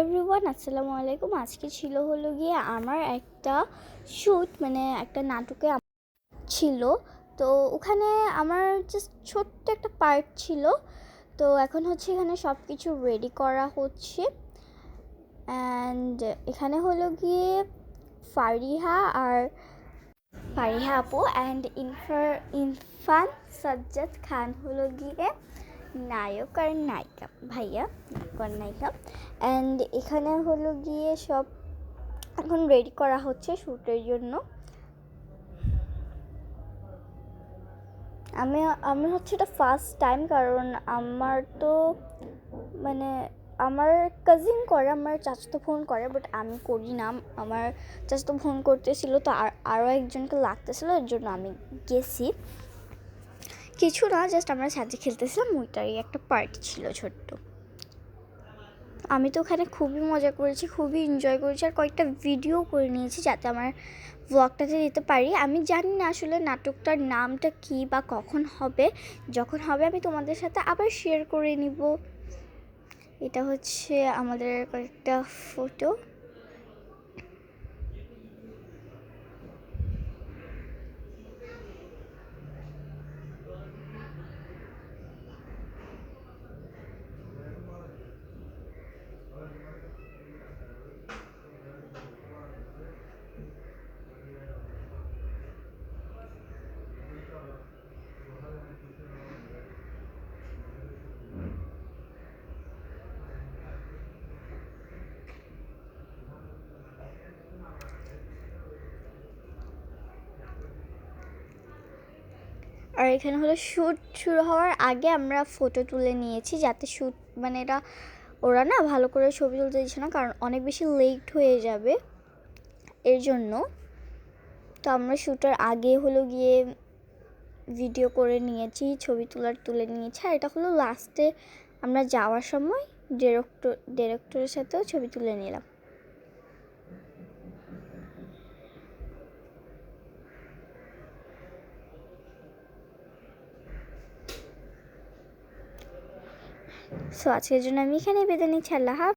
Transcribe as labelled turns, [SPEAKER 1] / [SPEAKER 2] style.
[SPEAKER 1] Everyone আসসালামু আলাইকুম। আজকে ছিল হলো গিয়ে আমার একটা শ্যুট মানে একটা নাটকে ছিল। তো ওখানে আমার জাস্ট ছোট্ট একটা পার্ট ছিল। তো এখন হচ্ছে এখানে সব কিছু রেডি করা হচ্ছে। অ্যান্ড এখানে হলো গিয়ে ফারিহা আর ফারিহা আপু অ্যান্ড ইনফার ইরফান সাজ্জাদ খান হলো গিয়ে নায়ক আর নায়িকা। ভাইয়া আর নায়িকা অ্যান্ড এখানে হলো গিয়ে সব এখন রেডি করা হচ্ছে শ্যুটের জন্য। আমি আমি হচ্ছে এটা ফার্স্ট টাইম কারণ আমার তো মানে আমার কাজিন করে, আমার চাচাতো ফোন করে বাট আমি করি না। আমার চাচাতো ফোন করতেছিল তো আর আরও একজনকে লাগতেছিল, এর জন্য আমি গেছি। কিছু না জাস্ট আমরা সাজে খেলতেছিলাম ওইটারই একটা পার্টি ছিল ছোট্ট। আমি তো ওখানে খুবই মজা করেছি, খুবই এনজয় করেছি আর কয়েকটা ভিডিও করে নিয়েছি যাতে আমার ব্লগটাতে দিতে পারি। আমি জানি না আসলে নাটকটার নামটা কি বা কখন হবে। যখন হবে আমি তোমাদের সাথে আবার শেয়ার করে নিব। এটা হচ্ছে আমাদের কয়েকটা ফটো আর এখানে হলো শ্যুট শুরু হওয়ার আগে আমরা ফটো তুলে নিয়েছি যাতে শ্যুট মানে এটা ওরা না ভালো করে ছবি তুলতে দিচ্ছে না, কারণ অনেক বেশি লেট হয়ে যাবে এর জন্য। তো আমরা শ্যুটার আগে হলো গিয়ে ভিডিও করে নিয়েছি, ছবি তোলার তুলে নিয়েছি, আর এটা হলো লাস্টে আমরা যাওয়ার সময় ডিরেক্টর ডিরেক্টরের সাথেও ছবি তুলে নিলাম। সো আজকের জন্য আমি এখানে বেঁধে নিচ্ছি আল্লাহ।